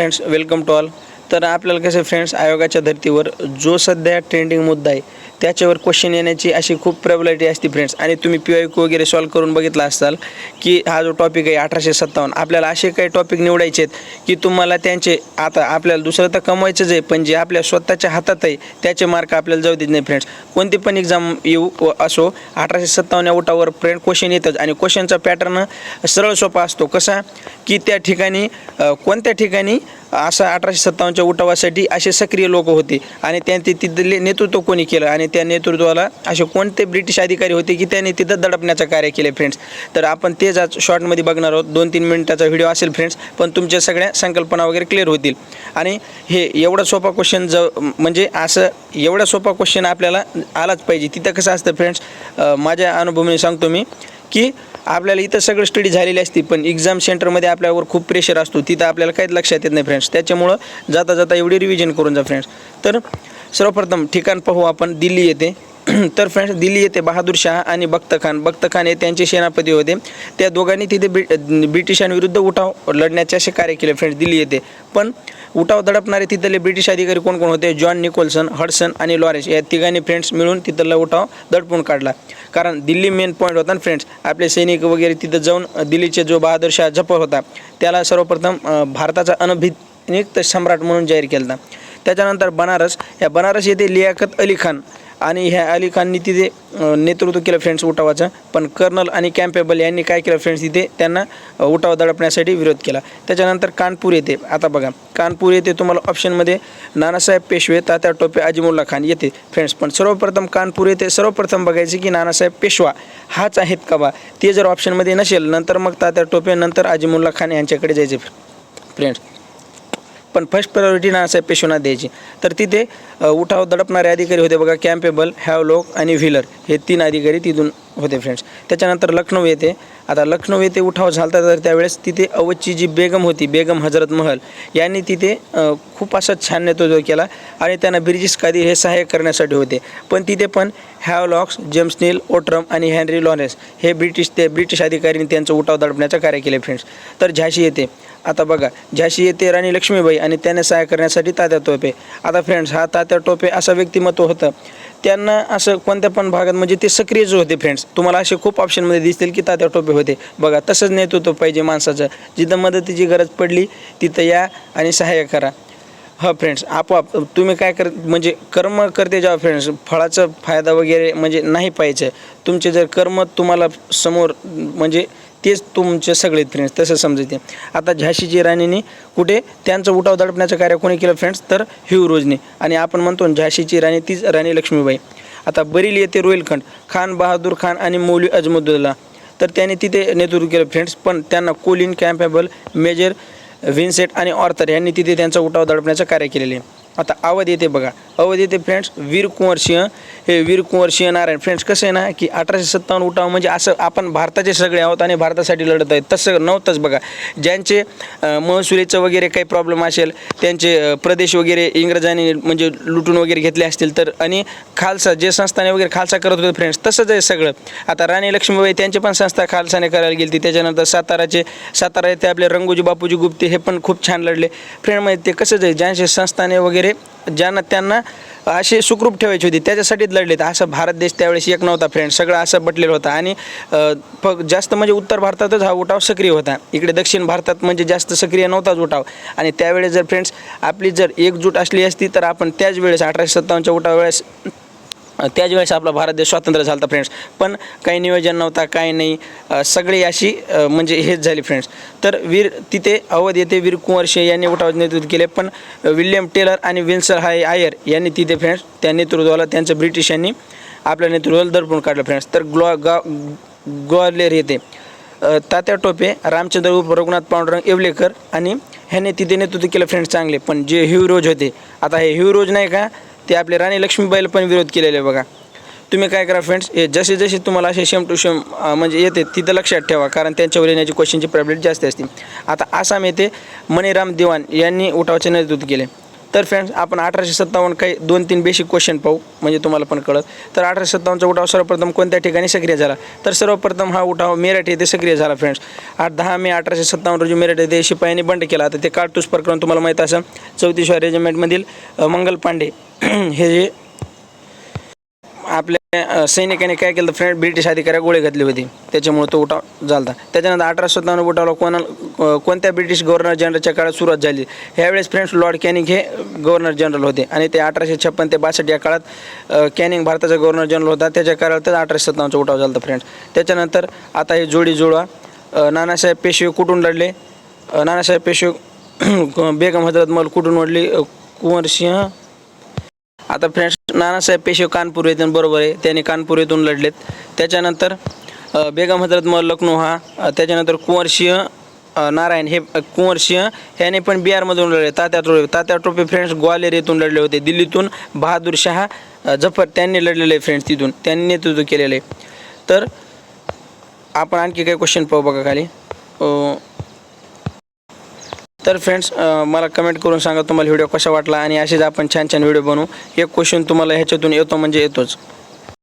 Friends welcome to all तर आपल्याला कसं फ्रेंड्स आयोगाच्या धर्तीवर जो सध्या ट्रेंडिंग मुद्दा आहे त्याच्यावर क्वेश्चन येण्याची अशी खूप प्रॉबिलिटी असते फ्रेंड्स आणि तुम्ही पी आय क्यू वगैरे सॉल्व करून बघितला असाल की हा जो टॉपिक आहे अठराशे सत्तावन्न आपल्याला असे काही टॉपिक निवडायचे आहेत की तुम्हाला त्यांचे आता आपल्याला दुसरं तर कमवायचंच आहे पण जे आपल्या स्वतःच्या हातात आहे त्याचे मार्क आपल्याला जाऊ देत नाही फ्रेंड्स कोणती पण एक्झाम येऊ असो अठराशे सत्तावन्न या उठावर फ्रेंड क्वेश्चन येतच. आणि क्वेश्चनचा पॅटर्न सरळ सोपा असतो. कसा? की त्या ठिकाणी कोणत्या ठिकाणी असा अठराशे सत्तावन्नच्या उठावासाठी असे सक्रिय लोक होते. आणि त्यांचे तिथले नेतृत्व कोणी केलं? आणि त्या नेतृत्वाला असे कोणते ब्रिटिश अधिकारी होते की त्यांनी तिथं दडपण्याचं कार्य केले फ्रेंड्स तर आपण तेच आज शॉर्टमध्ये बघणार आहोत. दोन तीन मिनिटाचा व्हिडिओ असेल फ्रेंड्स पण तुमच्या सगळ्या संकल्पना वगैरे क्लिअर होतील. आणि हे एवढा सोपा क्वेश्चन ज म्हणजे असं एवढा सोपा क्वेश्चन आपल्याला आलाच पाहिजे. तिथं कसं असतं फ्रेंड्स माझ्या अनुभवाने सांगतो मी की आपल्याला इथं सगळं स्टडी झालेली असते पण एक्झाम सेंटरमध्ये आपल्यावर खूप प्रेशर असतो. तिथं आपल्याला काहीच लक्षात येत नाही फ्रेंड्स त्याच्यामुळं जाता जाता एवढी रिव्हिजन करून जा फ्रेंड्स तर सर्वप्रथम ठिकाण पाहू आपण दिल्ली येथे तर फ्रेंड्स दिल्ली येथे बहादूर शाह आणि बख्त खान. बख्त खान हे त्यांचे सेनापती होते. त्या दोघांनी तिथे ब्रि ब्रिटिशांविरुद्ध उठाव लढण्याचे असे कार्य केले. फ्रेंड्स दिल्ली येथे. पण उठाव दडपणारे तिथले ब्रिटिश अधिकारी कोण कोण होते? जॉन निकोल्सन हडसन आणि लॉरेन्स. या तिघांनी फ्रेंड्स मिळून तिथला उठाव दडपून काढला. कारण दिल्ली मेन पॉईंट होता ना फ्रेंड्स आपले सैनिक वगैरे तिथं जाऊन दिल्लीचे जो बहादूर शाह जफर होता त्याला सर्वप्रथम भारताचा अनभिनिक्त सम्राट म्हणून जाहीर केला होता त्याच्यानंतर बनारस. या बनारस येथे लियाकत अली खान आणि ह्या अली खाननी तिथे नेतृत्व केलं फ्रेंड्स उठावाचं. पण कर्नल आणि कॅम्पेबल यांनी काय केलं फ्रेंड्स तिथे? त्यांना उठाव दडपण्यासाठी विरोध केला. त्याच्यानंतर कानपूर येते. आता बघा कानपूर येथे तुम्हाला ऑप्शनमध्ये नानासाहेब पेशवे तात्या टोपे अजिमुल्ला खान येते फ्रेंड्स पण सर्वप्रथम कानपूर येथे सर्वप्रथम बघायचे की नानासाहेब पेशवा हाच आहेत का बा? ते जर ऑप्शनमध्ये नसेल नंतर मग तात्या टोपे नंतर अजिमुल्ला खान यांच्याकडे जायचे फ्रेंड्स पण फर्स्ट प्रायोरिटी नानासाहेब पेशवना द्यायची. तर तिथे उठाव दडपणारे अधिकारी होते बघा कॅम्पेबल हॅवलोक आणि व्हीलर हे तीन अधिकारी तिथून होते फ्रेंड्स त्याच्यानंतर लखनौ येते आता लखनौ येथे उठाव झाला तर त्यावेळेस तिथे अवधची जी बेगम होती बेगम हजरत महल यांनी तिथे खूप असा छान नेतृत्व केला आणि त्यांना ब्रिजिस कादी हे सहाय्य करण्यासाठी होते. पण तिथे पण हॅवलॉक्स जेम्स नील ओट्रम आणि हॅनरी लॉरेन्स हे ब्रिटिश ते ब्रिटिश अधिकाऱ्यांनी त्यांचं उठाव दडपण्याचं कार्य केले फ्रेंड्स तर झाशी येते आता बघा झाशी येथे राणी लक्ष्मीबाई आणि त्याने सहाय्य करण्यासाठी तात्या टोपे. आता फ्रेंड्स हा तात्या टोपे असं व्यक्तिमत्व होतं. त्यांना असं कोणत्या पण भागात म्हणजे ते सक्रिय जो होते फ्रेंड्स तुम्हाला असे खूप ऑप्शनमध्ये दिसतील की तात्या टोपे होते. बघा तसंच नेतृत्व पाहिजे माणसाचं. जिथं मदतीची गरज पडली तिथं या आणि सहाय्य करा. हा फ्रेंड्स आपोआप तुम्ही काय कर म्हणजे कर्म करते जेव्हा फ्रेंड्स फळाचा फायदा वगैरे म्हणजे नाही पाहिजे तुमचे जर कर्म तुम्हाला समोर म्हणजे तेच तुमचे सगळे फ्रेंड्स तसं समजते. आता झाशीची राणीने कुठे त्यांचं उठाव दडपण्याचं कार्य कोणी केलं फ्रेंड्स तर हिवरोजने. आणि आपण म्हणतो झाशीची राणी तीच राणी लक्ष्मीबाई. आता बरील येथे रोहिलखंड खान बहादूर खान आणि मौली अजमदुल्ला तर त्याने तिथे नेतृत्व केलं फ्रेंड्स पण त्यांना कोलिन कॅम्पेबल मेजर व्हिन्सेट आणि ऑर्थर यांनी तिथे त्यांचा उठाव दडपण्याचं कार्य केलेले आहे. आता अवध येते बघा. अवध येते फ्रेंड्स वीर कुंवर सिंह. हे वीर कुंवर सिंह नारायण. फ्रेंड्स कसं आहे ना की अठराशे सत्तावन्न उठाव म्हणजे असं आपण भारताचे सगळे आहोत आणि भारतासाठी लढत आहेत तसं नव्हतंच बघा. ज्यांचे महसुलीचं वगैरे काही प्रॉब्लेम असेल त्यांचे प्रदेश वगैरे इंग्रजांनी म्हणजे लुटून वगैरे घेतले असतील तर आणि खालसा जे संस्थाने वगैरे खालसा करत होते फ्रेंड्स तसंच आहे सगळं. आता राणी लक्ष्मीबाई त्यांचे पण संस्था खालसाने करायला गेली त्याच्यानंतर साताराचे सातारा येथे आपले रंगोजी बापूजी गुप्ते हे पण खूप छान लढले. फ्रेंड ते कसंच आहे ज्यांचे संस्थाने वगैरे ज्यांना त्यांना असे सुखरूप ठेवायची होती त्याच्यासाठीच लढले तर असं भारत देश त्यावेळेस एक नव्हता फ्रेंड सगळं असं बटलेलं होता. आणि फक्त जास्त म्हणजे उत्तर भारतातच हा उठाव सक्रिय होता. इकडे दक्षिण भारतात म्हणजे जास्त सक्रिय नव्हताच उठाव. आणि त्यावेळेस जर फ्रेंड्स आपली जर एकजूट असली असती तर आपण त्याच वेळेस अठराशे सत्तावन्नच्या उठाव वेळेस त्याच वेळेस आपला भारत देश स्वातंत्र्य झाला होता फ्रेंड्स पण काही नियोजन नव्हता काही नाही. सगळी अशी म्हणजे हेच झाली फ्रेंड्स तर वीर तिथे अवध येथे वीर कुंवर शे यांनी उठावाचे नेतृत्व केले पण विल्यम टेलर आणि विन्सर हाय आयर यांनी तिथे फ्रेंड्स त्या नेतृत्वाला त्यांचं ब्रिटिशांनी आपल्या नेतृत्वाला दडपून काढलं फ्रेंड्स तर ग्लॉ गा ग्वालेर येथे तात्या टोपे रामचंद्र उप रघुनाथ पांडुरंग येवलेकर आणि ह्याने तिथे नेतृत्व केलं फ्रेंड्स चांगले. पण जे हिवरोज होते आता हे हिवरोज नाही का ते आपले राणी लक्ष्मीबाईला पण विरोध केलेले आहे बघा. तुम्ही काय करा फ्रेंड्स हे जसे जसे तुम्हाला असे शेम टू शेम म्हणजे येते तिथं लक्षात ठेवा कारण त्यांच्यावर येण्याची क्वेश्चनची प्रॉब्लेट जास्त असते. आता आसाम येथे मणिराम दिवान यांनी उठावाचे नेतृत्व केले. तर फ्रेंड्स आपण अठराशे सत्तावन्न काही दोन तीन बेसिक क्वेश्चन पाहू म्हणजे तुम्हाला पण कळत तर अठराशे सत्तावन्नचा उठाव सर्वप्रथम कोणत्या ठिकाणी सक्रिय झाला? तर सर्वप्रथम हा उठाव मेरठ येथे सक्रिय झाला फ्रेंड्स आठ दहा मे अठराशे सत्तावन्न रोजी मेरठ येथे शिपायांनी बंड केला. तर ते काळतूस प्रकरण तुम्हाला माहीत असेल. चौतीसव्या रेजिमेंटमधील मंगल पांडे हे जे सैनिकाने काय केलं फ्रेंड ब्रिटिश अधिकाऱ्या गोळे घातले होते. त्याच्यामुळे तो उठाव झाला त्याच्यानंतर अठराशे सत्तावन्न उठावला कोणा कोणत्या ब्रिटिश गव्हर्नर जनरलच्या काळात सुरुवात झाली? ह्यावेळेस फ्रेंड्स लॉर्ड कॅनिंग हे गव्हर्नर जनरल होते. आणि ते अठराशे छप्पन ते बासष्ट या काळात कॅनिंग भारताचा गव्हर्नर जनरल होता. त्याच्या काळातच अठराशे सत्तावन्नचा उठाव झाला होता फ्रेंड्स त्याच्यानंतर आता हे जोडी जुळवा. नानासाहेब पेशवे कुठून लढले? नानासाहेब पेशवे बेगम हजरत मल कुठून वडली कुंवर सिंह आता फ्रेंड्स नानासाहेब पेशव कानपूर येथून बरोबर आहे. त्यांनी कानपूर येथून लढलेत. त्याच्यानंतर बेगम हजरत मल लखनौ हा त्याच्यानंतर कुंवरसिंह अ, नारायण हे कुंवर कुंवरसिंह ह्याने पण बिहारमधून लढले. तात्या टोपे तात्या टोपे फ्रेंड्स ग्वालियर येथून लढले होते. दिल्लीतून बहादूर शाह जफर त्यांनी लढलेले फ्रेंड्स तिथून. त्यांनी नेतृत्व केलेलं आहे. तर आपण आणखी काही क्वेश्चन पाहू बघा खाली. तर फ्रेंड्स मला कमेंट करून सांगा तुम्हाला व्हिडिओ कसा वाटला आणि असेच आपण छान छान व्हिडिओ बनवू. एक क्वेश्चन तुम्हाला ह्याच्यातून येतो म्हणजे येतोच.